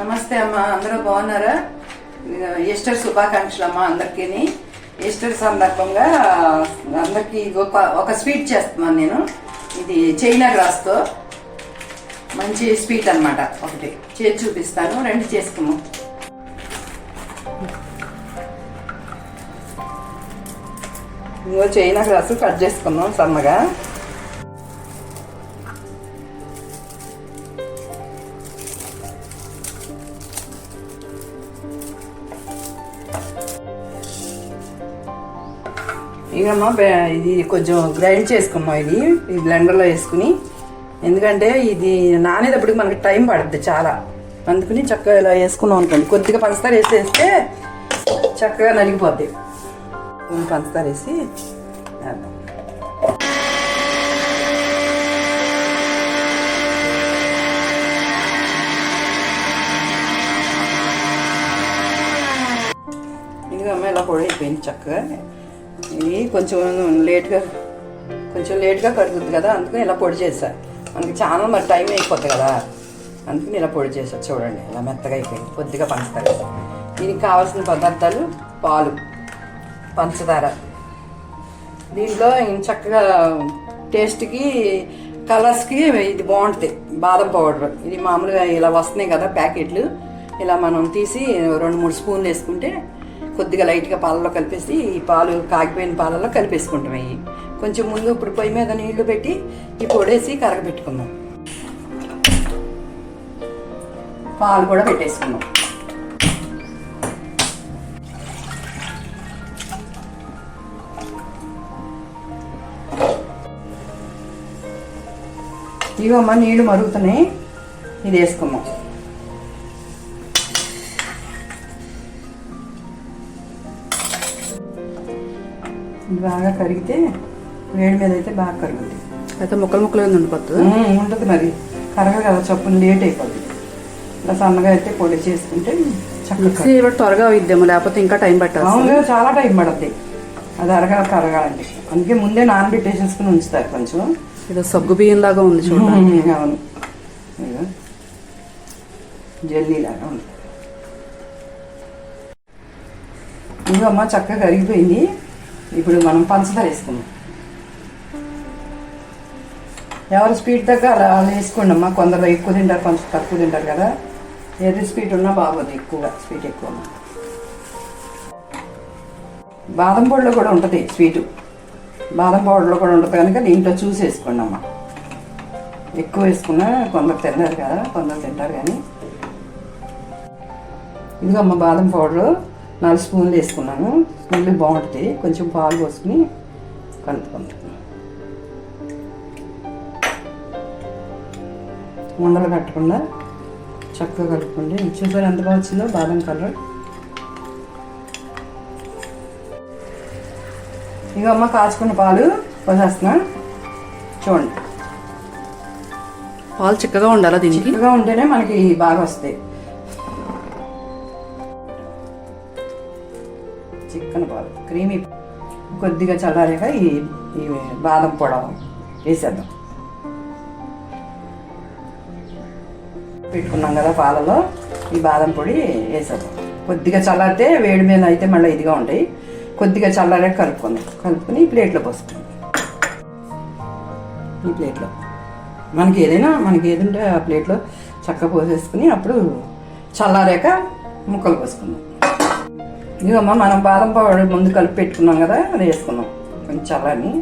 నమస్తే అమ్మ అందరూ బాగున్నారా? ఈస్టర్ శుభాకాంక్షలు అమ్మ అందరికీ. ఈస్టర్ సందర్భంగా అందరికీ ఒక ఒక స్వీట్ చేస్తున్నాను నేను. ఇది చైనా గ్రాస్తో మంచి స్వీట్ అన్నమాట ఒకటి. చేసి చూపిస్తాను రెండు చేసుకుము ఇంకో చైనా గ్రాస్ కట్ చేసుకున్నాం సన్నగా. ఇకమ్మా ఇది కొంచెం గ్రైండ్ చేసుకున్నాం ఇది ఈ బ్లెండర్లో వేసుకుని. ఎందుకంటే ఇది నానేటప్పటికి మనకి టైం పడుద్ది చాలా. అందుకని చక్కగా ఇలా వేసుకున్నాం అనుకోండి. కొద్దిగా పంచదార వేసేస్తే చక్కగా నలిగిపోద్ది. పంచదార వేసి వేద్దాం. ఇదిగో అమ్మ ఇలా పొడి అయిపోయింది చక్కగా. ఇది కొంచెం లేట్గా కొంచెం లేట్గా కడుగుద్ది కదా అందుకని ఇలా పొడి చేసా మనకి చాలా మరి టైం అయిపోద్ది కదా. అందుకని ఇలా పొడి చేసా చూడండి ఇలా మెత్తగా అయిపోయింది కొద్దిగా పంచదార దీనికి కావాల్సిన పదార్థాలు పాలు పంచదార. దీంట్లో చక్కగా టేస్ట్కి కలర్స్కి ఇది బాగుంటుంది బాదం పౌడర్. ఇది మామూలుగా ఇలా వస్తున్నాయి కదా ప్యాకెట్లు. ఇలా మనం తీసి రెండు మూడు స్పూన్లు వేసుకుంటే కొద్దిగా లైట్గా పాలలో కలిపేసి ఈ పాలు కాగిపోయిన పాలలో కలిపేసుకుంటాం అవి కొంచెం ముందు ఇప్పుడు పొయ్యి మీద నీళ్ళు పెట్టి ఈ పొడేసి కరగబెట్టుకుందాం. పాలు కూడా పెట్టేసుకుందాం. ఇవమ్మ నీళ్ళు మరుగుతున్నాయి. ఇది వేసుకుందాం. బాగా కరిగితే వేడి మీద అయితే బాగా కరుగుతుంది అయితే ముక్కలు ముక్కలు ఉండిపోతుంది ఉంటుంది మరి. కరగ కదా చప్పున లేట్ అయిపోతుంది ఇలా సన్నగా అయితే పొడి చేసుకుంటే చక్కగా మిక్సీ త్వరగా ఇద్దాము లేకపోతే ఇంకా టైం పట్టాలి అవును చాలా టైం పడుతుంది అది అరగా కరగాలంటే. అందుకే ముందే నానబెట్టేసేసుకుని ఉంచుతారు కొంచెం. ఇది సగ్గు బియ్యం లాగా ఉంది చూడండి అవును. జెల్లీ లాగా ఉంది. ఇంకో అమ్మ చక్కగా కరిగిపోయింది. ఇప్పుడు మనం పంచదార వేసుకుందాం. ఎవరు స్పీడ్ దగ్గర అలా వేసుకోండి అమ్మా. కొందరు ఎక్కువ తింటారు కొంచెం తక్కువ తింటారు కదా. ఏది స్వీట్ ఉన్నా బాగోదు ఎక్కువగా స్వీట్ ఎక్కువ బాదం పొడిలో కూడా ఉంటుంది స్వీటు. బాదం పౌడర్లో కూడా ఉంటుంది. కనుక దీంట్లో చూసి వేసుకోండి అమ్మ. ఎక్కువ వేసుకున్నా కొందరు తిన్నారు కదా కొందరు తింటారు కానీ. ఇదిగో అమ్మ బాదం పౌడర్ నాలుగు స్పూన్లు వేసుకున్నాను. స్మెల్ బాగుంటుంది. కొంచెం పాలు పోసుకుని కలుపుకుంటాను ఉండలు కట్టకుండా చక్కగా కలుపుకోండి. చూసారు ఎంత బాగా వచ్చిందో? బాదం కలర్. ఇక అమ్మ కాచుకున్న పాలు పోసేస్తున్నా. చూడండి. పాలు చిక్కగా ఉండాలా దీనికి? చిక్కగా ఉంటేనే మనకి బాగా వస్తాయి. చిక్కని పాలు క్రీమీ కొద్దిగా చల్లారాక ఈ ఈ బాదం పొడవ వేసేద్దాం. పెట్టుకున్నాం కదా పాలలో ఈ బాదం పొడి వేసేద్దాం. కొద్దిగా చల్లారితే వేడి మీద అయితే మళ్ళీ ఇదిగా ఉంటాయి. కొద్దిగా చల్లారాక కలుపుకుందాం. కలుపుకొని ఈ ప్లేట్లో పోసుకుందాం. ఈ ప్లేట్లో. మనకి ఏదైనా మనకి ఏదంటే ఆ ప్లేట్లో చక్క పోసేసుకుని అప్పుడు చల్లారాక ముక్కలు పోసుకుందాం. ఇదిగమ్మా మనం బాదం పౌడర్ ముందు కలిపి పెట్టుకున్నాం కదా అది వేసుకున్నాం కొంచెం చల్లని.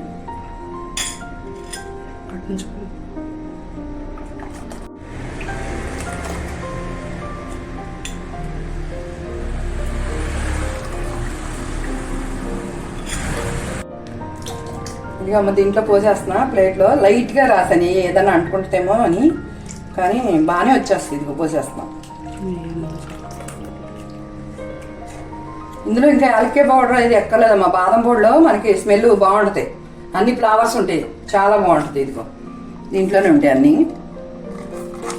ఇదిగమ్మ దీంట్లో పోసేస్తున్నా ప్లేట్లో. లైట్గా రాసాను ఏదైనా అంటుకుంటుందేమో అని. కానీ బాగానే వచ్చేస్తుంది ఇదిగో పోసేస్తున్నాం. ఇందులో ఇంకా యాలకే పౌడర్ ఇది ఎక్కర్లేదమ్మా. బాదం పొడిలో మనకి స్మెల్ బాగుంటుంది. అన్ని ఫ్లవర్స్ ఉంటాయి. చాలా బాగుంటుంది ఇదిగో. దీంట్లోనే ఉంటాయి అన్నీ.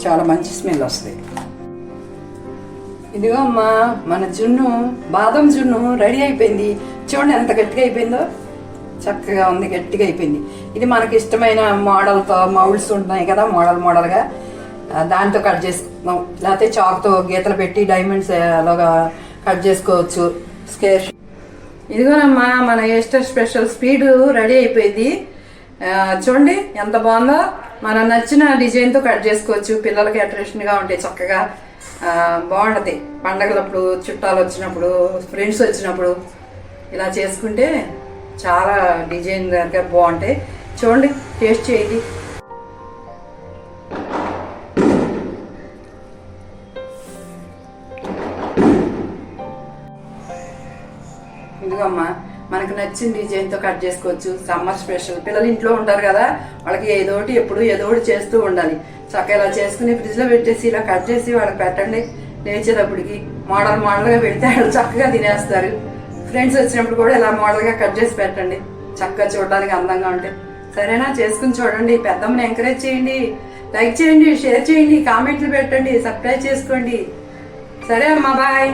చాలా మంచి స్మెల్ వస్తుంది. ఇదిగో అమ్మా మన జున్ను బాదం జున్ను రెడీ అయిపోయింది. చూడండి ఎంత గట్టిగా అయిపోయిందో. చక్కగా ఉంది గట్టిగా అయిపోయింది. ఇది మనకి ఇష్టమైన మోడల్తో మౌల్స్ ఉంటున్నాయి కదా మోడల్ మోడల్గా. దాంతో కట్ చేసుకుందాం లేకపోతే చాక్తో గీతలు పెట్టి డైమండ్స్ అలాగా కట్ చేసుకోవచ్చు. స్కేర్ ఇదిగోనమ్మా మన ఈస్టర్ స్పెషల్ స్పీడ్ రెడీ అయిపోయింది. చూడండి ఎంత బాగుందో. మన నచ్చిన డిజైన్తో కట్ చేసుకోవచ్చు. పిల్లలకి అట్రాక్షన్గా ఉంటాయి చక్కగా బాగుంటుంది. పండగలప్పుడు చుట్టాలు వచ్చినప్పుడు ఫ్రెండ్స్ వచ్చినప్పుడు ఇలా చేసుకుంటే చాలా డిజైన్ దగ్గర బాగుంటాయి. చూడండి టేస్ట్ చేయండి. ఇదిగోమ్మా మనకు నచ్చిన డిజైన్తో కట్ చేసుకోవచ్చు. Summer special. పిల్లలు ఇంట్లో ఉంటారు కదా వాళ్ళకి ఏదోటి ఎప్పుడు ఏదోటి చేస్తూ ఉండాలి. చక్కగా ఇలా చేసుకుని ఫ్రిడ్జ్లో పెట్టేసి ఇలా కట్ చేసి వాళ్ళకి పెట్టండి. లేచేటప్పటికి మోడల్ మోడల్గా పెడితే వాళ్ళు చక్కగా తినేస్తారు. ఫ్రెండ్స్ వచ్చినప్పుడు కూడా ఇలా మోడల్గా కట్ చేసి పెట్టండి. చక్కగా చూడడానికి అందంగా ఉంటాయి సరేనా? చేసుకుని చూడండి. పెద్దమ్మని ఎంకరేజ్ చేయండి. లైక్ చేయండి షేర్ చేయండి కామెంట్లు పెట్టండి సబ్స్క్రైబ్ చేసుకోండి. సరే అమ్మా బాయ్